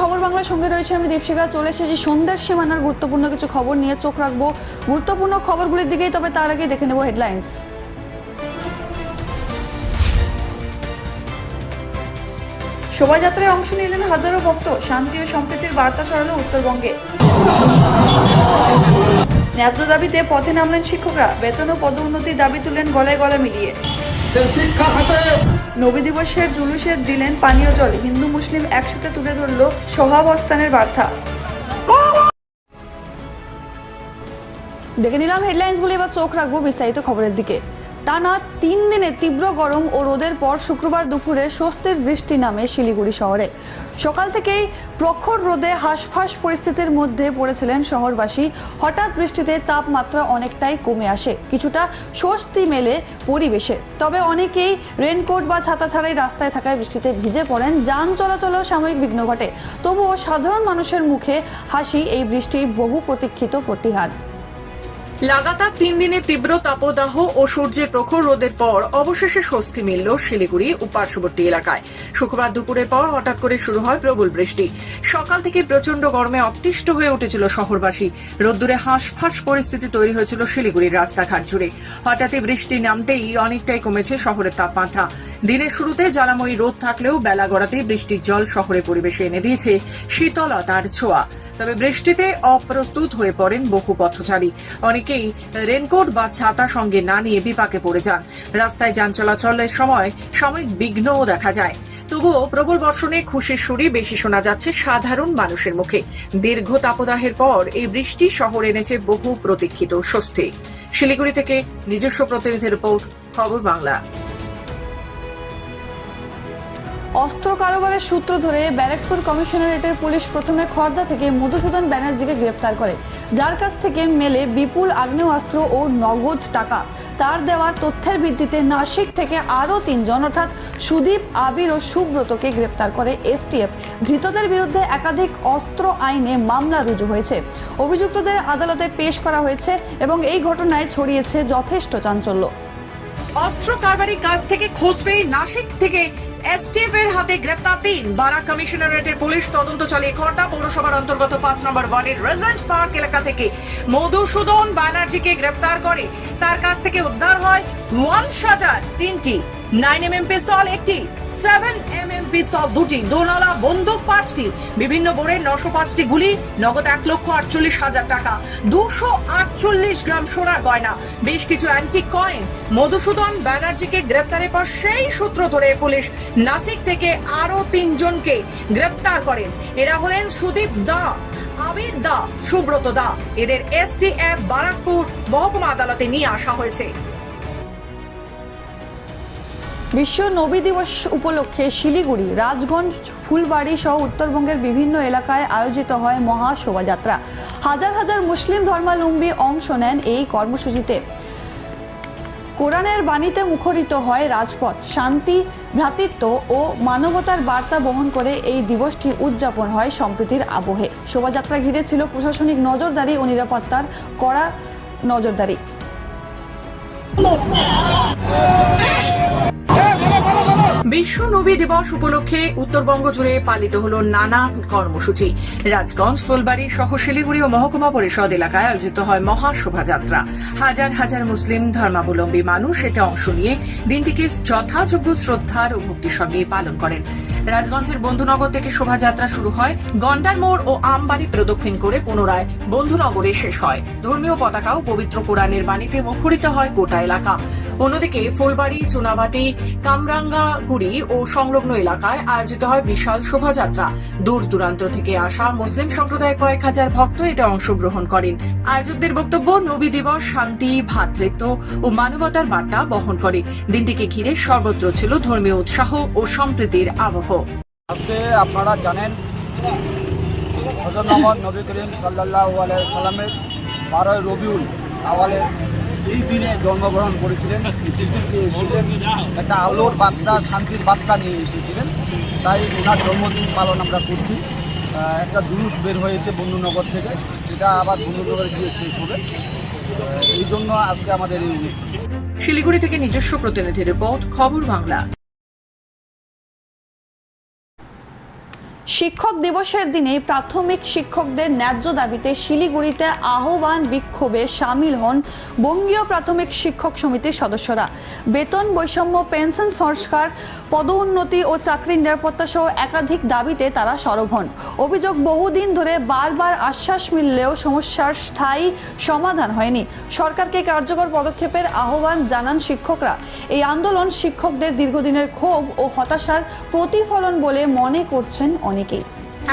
খবর বাংলার সঙ্গে রয়েছে আমি দীপশিকা চলে এসেছি সন্ধ্যের সীমানার গুরুত্বপূর্ণ কিছু খবর নিয়ে, চোখ রাখব। গুরুত্বপূর্ণ খবরগুলির দিকেই, তবে তার আগেই দেখে নেব হেডলাইন্স শোভাযাত্রায় অংশ নিলেন হাজারো ভক্ত। শান্তি ও সম্প্রীতির বার্তা ছড়ালো উত্তরবঙ্গে। ন্যায্য দাবিতে পথে নামলেন শিক্ষকরা। বেতন ও পদোন্নতির দাবি তুললেন গলায় গলা মিলিয়ে। শিক্ষা খাতে। নবী দিবসের জুলুসের দিলেন পানীয় জল। হিন্দু মুসলিম একসাথে তুলে ধরল সহাবস্থানের বার্তা। দেখে নিলাম হেডলাইন্সগুলি এবার চোখ রাখব বিস্তারিত খবরের দিকে। টানা তিন দিনে তীব্র গরম ও রোদের পর শুক্রবার দুপুরে স্বস্তির বৃষ্টি নামে শিলিগুড়ি শহরে। সকাল থেকেই প্রখর রোদে হাঁসফাঁস পরিস্থিতির মধ্যে পড়েছিলেন শহরবাসী। হঠাৎ বৃষ্টিতে তাপমাত্রা অনেকটাই কমে আসে, কিছুটা স্বস্তি মেলে পরিবেশে। তবে অনেকেই রেনকোট বা ছাতা ছাড়াই রাস্তায় থাকায় বৃষ্টিতে ভিজে পড়েন। যান চলাচলেও সাময়িক বিঘ্ন ঘটে। তবুও সাধারণ মানুষের মুখে হাসি, এই বৃষ্টি বহু প্রতীক্ষিত প্রতিহার। লাগাতার তিন দিনের তীব্র তাপদাহ ও সূর্যের প্রখর রোদের পর অবশেষে স্বস্তি মিলল শিলিগুড়ি ও পার্শ্ববর্তী এলাকায়। শুক্রবার দুপুরের পর হঠাৎ করে শুরু হয় প্রবল বৃষ্টি। সকাল থেকে প্রচণ্ড গরমে অতিষ্ঠ হয়ে উঠেছিল শহরবাসী। রোদ্দুরে হাঁসফাঁস পরিস্থিতি তৈরি হয়েছিল শিলিগুড়ির রাস্তাঘাট জুড়ে। হঠাৎই বৃষ্টি নামতেই অনেকটাই কমেছে শহরের তাপমাত্রা। দিনের শুরুতে জ্বালাময়ী রোদ থাকলেও বেলা গড়াতেই বৃষ্টির জল শহরে পরিবেশে এনে দিয়েছে শীতলতার ছোঁয়া। তবে বৃষ্টিতে অপ্রস্তুত হয়ে পড়েন বহু পথচারী। অনেকেই রেনকোট বা ছাতা সঙ্গে না নিয়ে বিপাকে পড়ে যান। রাস্তায় যান চলাচলের সময় সাময়িক বিঘ্নও দেখা যায়। তবুও প্রবল বর্ষণে খুশির সুরই বেশি শোনা যাচ্ছে সাধারণ মানুষের মুখে। দীর্ঘ তাপদাহের পর এই বৃষ্টি শহর এনেছে বহু প্রতীক্ষিত স্বস্তি। শিলিগুড়ি থেকে নিজস্ব প্রতিনিধি রিপোর্ট, খবর বাংলা। অস্ত্র কারবারের সূত্র ধরে ব্যারাকপুর কমিশনারেটের পুলিশ প্রথমে খর্দা থেকে মধুসূদন ব্যানার্জিকে গ্রেপ্তার করে। যার কাছ থেকে মেলে বিপুল আগ্নেয়াস্ত্র ও নগদ টাকা। তার দেওয়ার তথ্যের ভিত্তিতে নাসিক থেকে আরও তিনজন, অর্থাৎ সুদীপ, আবির ও সুব্রতকে গ্রেপ্তার করে এসটিএফ। ধৃতদের বিরুদ্ধে একাধিক অস্ত্র আইনে মামলা রুজু হয়েছে। অভিযুক্তদের আদালতে পেশ করা হয়েছে এবং এই ঘটনায় ছড়িয়েছে যথেষ্ট চাঞ্চল্য। অস্ত্র কারবারির কাছ থেকে খোঁজ পেয়ে নাসিক থেকে এসটিএফ এর হাতে গ্রেপ্তার তিন। বারা কমিশনারেটের পুলিশ তদন্ত চালিয়ে খর্দা পৌরসভার অন্তর্গত পাঁচ নম্বর ওয়ার্ডের রেজেন্ট পার্ক এলাকা থেকে মধুসূদন ব্যানার্জিকে গ্রেপ্তার করে। তার কাছ থেকে উদ্ধার হয় ওয়ান শাটার তিনটি। নাইন এম এম পিস্তল একটি, সেভেন এম এম পিস্তল দুটি দোনালা বন্দুক পাঁচটি, বিভিন্ন বোর্ডের নশো পাঁচটি গুলি, নগদ এক লক্ষ আটচল্লিশ হাজার টাকা, দুশো আটচল্লিশ গ্রাম সোনার গয়না, বেশ কিছু অ্যান্টিক কয়েন মধুসূদন ব্যানার্জিকে গ্রেপ্তারের পর সেই সূত্র ধরে পুলিশ নাসিক থেকে আরও তিনজনকে গ্রেপ্তার করেন এরা হলেন সুদীপ দা, আবির দা, সুব্রত দা। এদের এসটিএফ, বারাকপুর, মহকুমা আদালতে নিয়ে আসা হয়েছে। বিশ্ব নবী দিবস উপলক্ষে শিলিগুড়ি, রাজগঞ্জ, ফুলবাড়ি সহ উত্তরবঙ্গের বিভিন্ন এলাকায় আয়োজিত হয় মহা শোভাযাত্রা হাজার হাজার মুসলিম ধর্মালম্বী অংশ নেন এই কর্মসূচিতে। কোরআনের বাণীতে মুখরিত হয় রাজপথ। শান্তি, ভ্রাতৃত্ব ও মানবতার বার্তা বহন করে এই দিবসটি উদযাপন হয় সম্প্রীতির আবহে। শোভাযাত্রা ঘিরে ছিল প্রশাসনিক নজরদারি ও নিরাপত্তার কড়া নজরদারি। বিশ্ব নবী দিবস উপলক্ষে উত্তরবঙ্গ জুড়ে পালিত হল নানা কর্মসূচি। রাজগঞ্জ, ফুলবাড়ি সহ শিলিগুড়ি ও মহকুমা পরিষদ এলাকায় আয়োজিত হয় মহা শোভাযাত্রা হাজার হাজার মুসলিম ধর্মাবলম্বী মানুষ এতে অংশ নিয়ে দিনটিকে যথাযোগ্য শ্রদ্ধার ও ভক্তির সঙ্গে পালন করেন। রাজগঞ্জের বন্ধুনগর থেকে শোভাযাত্রা শুরু হয়। গন্ডার মোড় ও আমবাড়ি প্রদক্ষিণ করে পুনরায় বন্ধুনগরে শেষ হয়। ধর্মীয় পতাকাও পবিত্র কোরআনের বাণীতে মুখরিত হয় গোটা এলাকা। অন্যদিকে ফুলবাড়ি, চুনাবাটি, কামরাঙ্গাগুড়ি ও সংলগ্ন এলাকায় আয়োজিত হয় বিশাল শোভাযাত্রা। দূর দূরান্ত থেকে আসা মুসলিম সম্প্রদায়ের কয়েক হাজার ভক্ত এতে অংশগ্রহণ করেন। আয়োজকদের বক্তব্য, নবী দিবস, শান্তি ভ্রাতৃত্ব ও মানবতার বার্তা বহন করে। দিনটিকে ঘিরে সর্বত্র ছিল ধর্মীয় উৎসাহ ও সম্প্রীতির আবহ। আজকে আপনারা জানেন হজরত মোহাম্মদ নবী করিম সাল্লাহ সাল্লামের বারোই রবিউল আওয়ালের এই দিনে জন্মগ্রহণ করেছিলেন। এসেছিলেন একটা আলোর বার্তা শান্তির বার্তা নিয়ে এসেছিলেন। তাই ওনার জন্মদিন পালন আমরা করছি। একটা দুরুস বের হয়েছে বন্ধুনগর থেকে। এটা আবার বন্ধুনগরে গিয়ে শেষ হবে। এই জন্য আজকে আমাদের এই শিলিগুড়ি থেকে নিজস্ব প্রতিনিধি রিপোর্ট খবর বাংলা। শিক্ষক দিবসের দিনে প্রাথমিক শিক্ষকদের ন্যায্য দাবিতে শিলিগুড়িতে আহ্বান বিক্ষোভে সামিল হন বঙ্গীয় প্রাথমিক শিক্ষক সমিতির সদস্যরা। বেতন বৈষম্য পেনশন সংস্কার পদোন্নতি ও চাকরির নিরাপত্তা সহ একাধিক দাবিতে তারা সরব হন। অভিযোগ বহুদিন ধরে বারবার আশ্বাস মিললেও সমস্যার স্থায়ী সমাধান হয়নি। সরকারকে কার্যকর পদক্ষেপের আহ্বান জানান শিক্ষকরা। এই আন্দোলন শিক্ষকদের দীর্ঘদিনের ক্ষোভ ও হতাশার প্রতিফলন বলে মনে করছেন অনেকেই।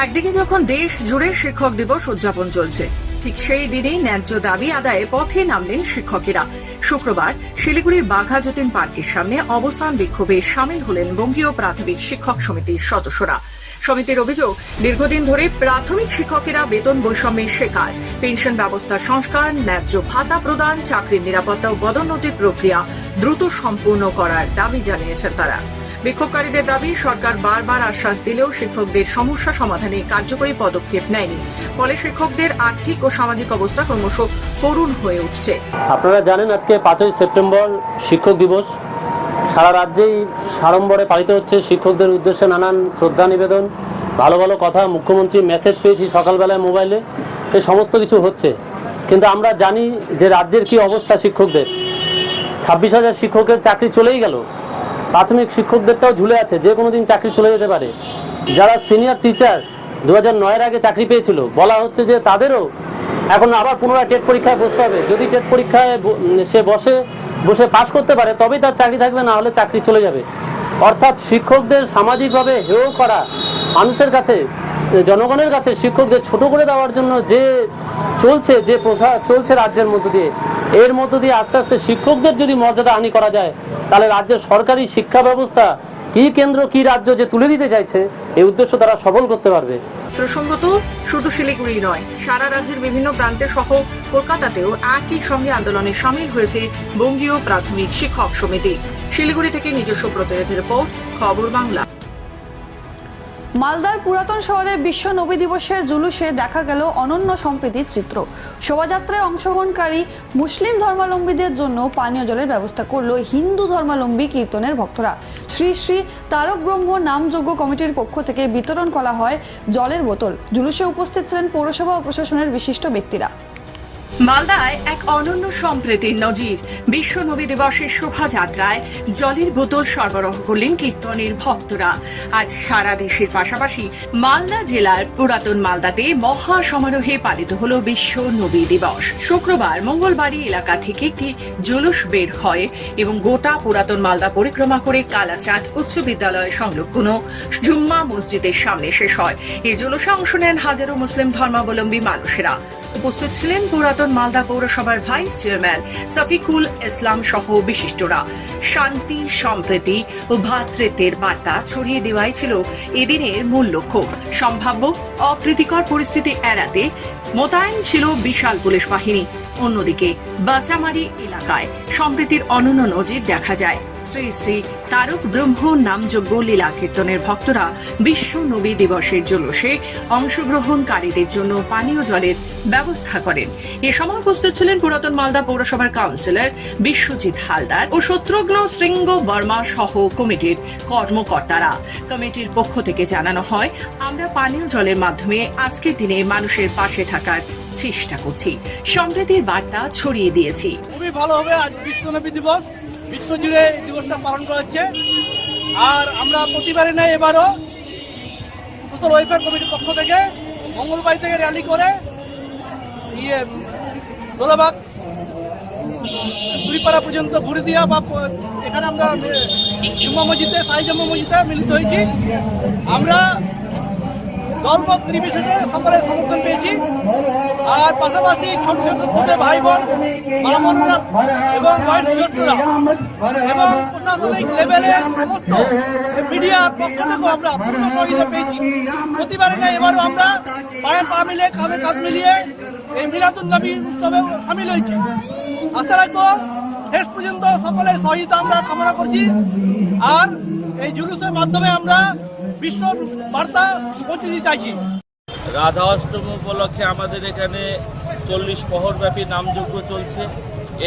একদিকে যখন দেশ জুড়ে শিক্ষক দিবস উদযাপন চলছে ঠিক সেই দিনেই ন্যায্য দাবি আদায়ে পথে নামলেন শিক্ষকেরা। শুক্রবার শিলিগুড়ির বাঘা যতীন পার্কের সামনে অবস্থান বিক্ষোভে সামিল হলেন বঙ্গীয় প্রাথমিক শিক্ষক সমিতির সদস্যরা। সমিতির অভিযোগ, দীর্ঘদিন ধরে প্রাথমিক শিক্ষকেরা বেতন বৈষম্যের শিকার পেনশন ব্যবস্থা সংস্কার, ন্যায্য ভাতা প্রদান, চাকরির নিরাপত্তা ও পদোন্নতির প্রক্রিয়া দ্রুত সম্পূর্ণ করার দাবি জানিয়েছেন তারা। বিক্ষোভকারীদের দাবি, সরকার বারবার আশ্বাস দিলেও শিক্ষকদের সমস্যা সমাধানে কার্যকরী পদক্ষেপ নেয়নি। ফলে শিক্ষকদের আর্থিক ও সামাজিক অবস্থা ক্রমশ করুণ হয়ে উঠছে। আপনারা জানেন আজকে পাঁচই সেপ্টেম্বর শিক্ষক দিবস। সারা রাজ্যেই সাড়ম্বরে পালিত হচ্ছে শিক্ষকদের উদ্দেশ্যে নানান শ্রদ্ধা নিবেদন, ভালো ভালো কথা মুখ্যমন্ত্রী মেসেজ পেয়েছি সকালবেলায় মোবাইলে এই সমস্ত কিছু হচ্ছে। কিন্তু আমরা জানি যে রাজ্যের কি অবস্থা শিক্ষকদের। ছাব্বিশ হাজার শিক্ষকের চাকরি চলেই গেল। প্রাথমিক শিক্ষকদেরটাও ঝুলে আছে, যে কোনো দিন চাকরি চলে যেতে পারে। যারা সিনিয়র টিচার দু হাজার আগে চাকরি পেয়েছিল, বলা হচ্ছে যে তাদেরও এখন আবার পুনরায় টেট পরীক্ষায় বসতে হবে। যদি টেট পরীক্ষায় সে বসে বসে পাশ করতে পারে, তবেই তার চাকরি থাকবে, না হলে চাকরি চলে যাবে। অর্থাৎ শিক্ষকদের সামাজিকভাবে হেয় করা, মানুষের কাছে, জনগণের কাছে শিক্ষকদের ছোট করে দেওয়ার জন্য যে চলছে, যে প্রথা চলছে রাজ্যের মধ্য দিয়ে এর মধ্য দিয়ে আস্তে আস্তে শিক্ষকদের যদি মর্যাদা হানি করা যায়, তাহলে রাজ্যের সরকারি শিক্ষা ব্যবস্থা কি কেন্দ্র, কি রাজ্য যে তুলে দিতে চাইছে, এই উদ্দেশ্য তারা সফল করতে পারবে। প্রসঙ্গত, শুধু শিলিগুড়ি নয়, সারা রাজ্যের বিভিন্ন প্রান্তে সহ কলকাতাতেও একই সঙ্গে আন্দোলনে সামিল হয়েছে বঙ্গীয় প্রাথমিক শিক্ষক সমিতি। শিলিগুড়ি থেকে নিজস্ব প্রতিনিধি রিপোর্ট, খবর বাংলা। মালদার পুরাতন শহরে বিশ্ব নবী দিবসের জুলুসে দেখা গেল অনন্য সম্প্রীতির চিত্র। শোভাযাত্রায় অংশগ্রহণকারী মুসলিম ধর্মাবলম্বীদের জন্য পানীয় জলের ব্যবস্থা করল হিন্দু ধর্মাবলম্বী কীর্তনের ভক্তরা। শ্রী শ্রী তারক ব্রহ্ম নামযজ্ঞ কমিটির পক্ষ থেকে বিতরণ করা হয় জলের বোতল। জুলুসে উপস্থিত ছিলেন পৌরসভা ও প্রশাসনের বিশিষ্ট ব্যক্তিরা। মালদায় এক অনন্য সম্প্রীতির নজির। বিশ্ব নবী দিবসের শোভাযাত্রায় জলের বোতল সরবরাহ করলেন কীর্তনের ভক্তরা। আজ সারা দেশের পাশাপাশি মালদা জেলার পুরাতন মালদাতে মহা সমারোহে পালিত হল বিশ্ব নবী দিবস। শুক্রবার মঙ্গলবাড়ি এলাকা থেকে একটি জুলুস বের হয় এবং গোটা পুরাতন মালদা পরিক্রমা করে কালাচাঁদ উচ্চ বিদ্যালয় সংলগ্ন জুম্মা মসজিদের সামনে শেষ হয়। এই জুলুসে অংশ নেন হাজারো মুসলিম ধর্মাবলম্বী মানুষেরা। উপস্থিত ছিলেন পুরাতন মালদা পৌরসভার ভাইস চেয়ারম্যান সফিকুল ইসলাম সহ বিশিষ্টরা। শান্তি, সম্প্রীতি ও ভ্রাতৃত্বের বার্তা ছড়িয়ে দেওয়াই ছিল এদিনের মূল লক্ষ্য। সম্ভাব্য, অপ্রীতিকর পরিস্থিতি এড়াতে মোতায়েন ছিল বিশাল পুলিশ বাহিনী। অন্যদিকে, বাচামারি এলাকায় সম্প্রীতির অনন্য নজির দেখা যায়। শ্রী শ্রী তারক ব্রহ্ম নামযোগ্য লীলা কীর্তনের ভক্তরা বিশ্ব নবী দিবসের জলসে অংশগ্রহণকারীদের জন্য পানীয় জলের ব্যবস্থা করেন। এ সময় উপস্থিত ছিলেন পুরাতন মালদা পৌরসভার কাউন্সিলর বিশ্বজিৎ হালদার ও শত্রুঘ্ন শৃঙ্গ বর্মা সহ কমিটির কর্মকর্তারা। কমিটির পক্ষ থেকে জানানো হয়, আমরা পানীয় জলের মাধ্যমে আজকের দিনে মানুষের পাশে থাকার চেষ্টা করছি। সম্প্রীতির বার্তা ছড়িয়ে দিয়েছি। খুবই ভালো হবে আজ বিশ্বনবী দিবস। বিশ্বজুড়ে এই দিবসটা পালন করা হচ্ছে। আর আমরা প্রতিবারে নেই এবারও সোশ্যাল ওয়েলফেয়ার কমিটির পক্ষ থেকে মঙ্গলবাড়ি থেকে র্যালি করে ইয়ে দোলাবাগ, চুরিপাড়া পর্যন্ত ঘুরে দিয়া বা এখানে আমরা জুম্মা মসজিদে, সাই জম্মা মসজিদে মিলিত হয়েছি। আমরা দলমত নির্বিশেষে সকলের সমর্থন পেয়েছি। আর পাশাপাশি ছোট ছোট ছোট ভাই বোন এবং প্রশাসনিক লেভেলে মিডিয়ার পক্ষ থেকেও আমরা সহযোগিতা পেয়েছি। প্রতিবারে না এবারও আমরা পায়ে পা মিলে, কাঁধে কাঁধ মিলিয়ে এই মিলাদুল নবী উৎসবে সামিল হয়েছি। আশা রাখব শেষ পর্যন্ত সকলের সহযোগিতা আমরা কামনা করছি। আর এই জুলুসের মাধ্যমে আমরা বিশ্ব বার্তা পৌঁছে চাইছি। রাধা অষ্টমী উপলক্ষে আমাদের এখানে চল্লিশ প্রহরব্যাপী নামযজ্ঞ চলছে।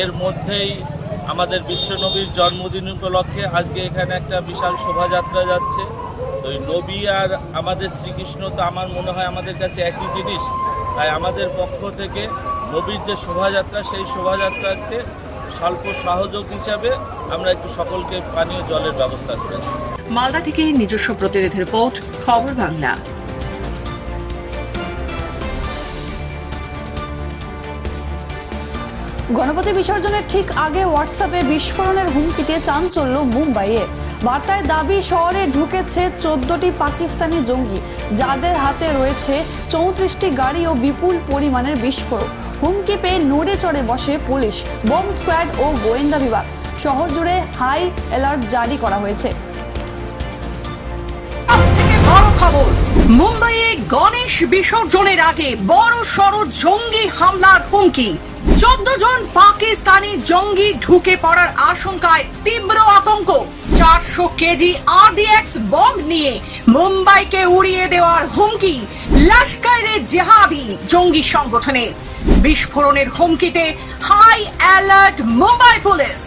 এর মধ্যেই আমাদের বিশ্বনবীর জন্মদিন উপলক্ষে আজকে এখানে একটা বিশাল শোভাযাত্রা যাচ্ছে। তো নবী আর আমাদের শ্রীকৃষ্ণ তো আমার মনে হয় আমাদের কাছে একই জিনিস। তাই আমাদের পক্ষ থেকে নবীর যে শোভাযাত্রা, সেই শোভাযাত্রাতে স্বল্প সহযোগ হিসাবে আমরা একটু সকলকে পানীয় জলের ব্যবস্থা করেছি। মালদা থেকে নিজস্ব প্রতিনিধি রিপোর্ট খবর বাংলা। গণপতি বিসর্জনের ঠিক আগে হোয়াটসঅ্যাপে বিস্ফোরণের হুমকিতে চাঞ্চল্য মুম্বাইয়ে। বার্তায় দাবি শহরে ঢুকেছে চোদ্দটি পাকিস্তানি জঙ্গি। যাদের হাতে রয়েছে চৌত্রিশটি গাড়ি ও বিপুল পরিমাণের বিস্ফোরক। হুমকি পেয়ে নড়ে চড়ে বসে পুলিশ, বোম স্কোয়াড ও গোয়েন্দা বিভাগ। শহর জুড়ে হাই অ্যালার্ট জারি করা হয়েছে। খবর মুম্বাইয়ে গণেশ বিসর্জনের আগে বড় সড় জঙ্গি হামলার হুমকি। চোদ্দ জন পাকিস্তানি জঙ্গি ঢুকে পড়ার আশঙ্কায় তীব্র আতঙ্ক। চারশো কেজি আরডিএক্স বম্ব নিয়ে মুম্বাইকে উড়িয়ে দেওয়ার হুমকি লস্করে জেহাদি জঙ্গি সংগঠনে। বিস্ফোরণের হুমকিতে হাই অ্যালার্ট মুম্বাই পুলিশ।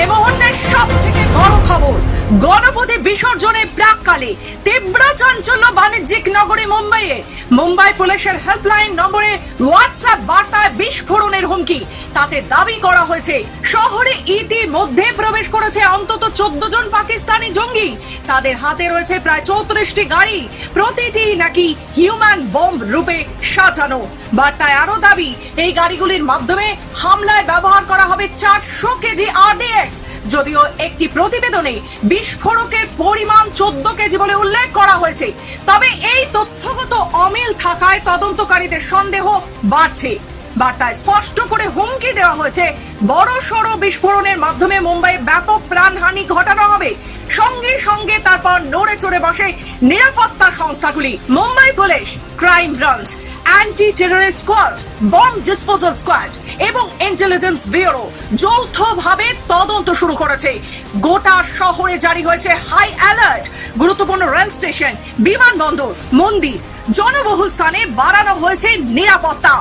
এই মুহূর্তের সব থেকে বড় খবর গণপতি বিসর্জনের প্রাককালে তীব্র চাঞ্চল্য বাণিজ্যিক নগরী মুম্বাইয়ে। মুম্বাই পুলিশের হেল্পলাইন নম্বরে হোয়াটসঅ্যাপ বার্তায় বিস্ফোরণের হুমকি। তাতে দাবি করা হয়েছে, শহরে ইতিমধ্যে প্রবেশ করেছে অন্তত চোদ্দ জন পাকিস্তানি জঙ্গি। তাদের হাতে রয়েছে প্রায় চৌত্রিশটি গাড়ি। প্রতিটি নাকি হিউম্যান বোম্ব রূপে সাজানো। বার্তায় আরও দাবি, এই গাড়িগুলির মাধ্যমে হামলায় ব্যবহার করা হবে চারশো কেজি আরডিএক্স। যদিও একটি প্রতিবেদনে বিস্ফোরকের পরিমাণ চোদ্দ কেজি বলে উল্লেখ করা হয়েছে। তবে এই তথ্যগত অমিল থাকায় তদন্তকারীদের সন্দেহ বাড়ছে। বার্তায় স্পষ্ট করে হুমকি দেওয়া হয়েছে বড় সড় বিস্ফোরণের মাধ্যমে মুম্বাই ব্যাপক প্রাণহানি ঘটানো হবে। সঙ্গে সঙ্গে তারপর নড়ে চড়ে বসে নিরাপত্তা সংস্থাগুলি, Mumbai police, crime branch. Anti terrorist squad bomb disposal squad এবং ইন্টেলিজেন্স ব্যুরো যৌথভাবে তদন্ত শুরু করেছে। গোটা শহরে জারি হয়েছে হাই অ্যালার্ট গুরুত্বপূর্ণ রেল স্টেশন বিমানবন্দর, মন্দির। জনবহুল স্থানে বাড়ানো হয়েছে নিরাপত্তা।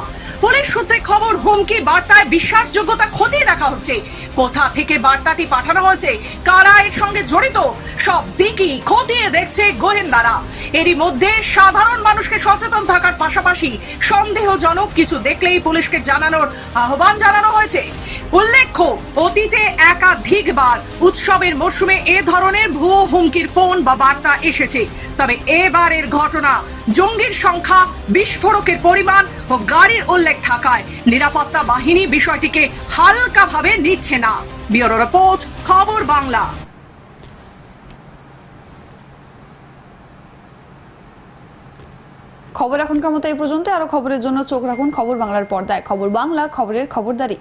পুলিশ সূত্রে খবর, হুমকি বার্তায় বিশ্বাসযোগ্যতা খতিয়ে দেখা হচ্ছে। কোথা থেকে বার্তাটি পাঠানো হয়েছে? কারা এর সঙ্গে জড়িত? সব দিকই খতিয়ে দেখছে গোয়েন্দারা। এরই মধ্যে সাধারণ মানুষকে সচেতন থাকার পাশাপাশি সন্দেহজনক কিছু দেখলেই পুলিশকে জানানোর আহ্বান জানানো হয়েছে। উল্লেখ্য, অতীতে একাধিকবার উৎসবের মরশুমে এ ধরনের ভুয়ো হুমকির ফোন বা বার্তা এসেছে। তবে এবারের ঘটনা, জঙ্গির সংখ্যা, বিস্ফোরকের পরিমাণ ও গাড়ির উল্লেখ থাকায় নিরাপত্তা বাহিনী বিষয়টিকে হালকাভাবে নিচ্ছে না। ব্যুরো রিপোর্ট, খবর বাংলা। খবর এখনকার মতো এই পর্যন্ত। আরও খবরের জন্য চোখ রাখুন খবর বাংলার পর্দায়। খবর বাংলা, খবরের খবরদারি।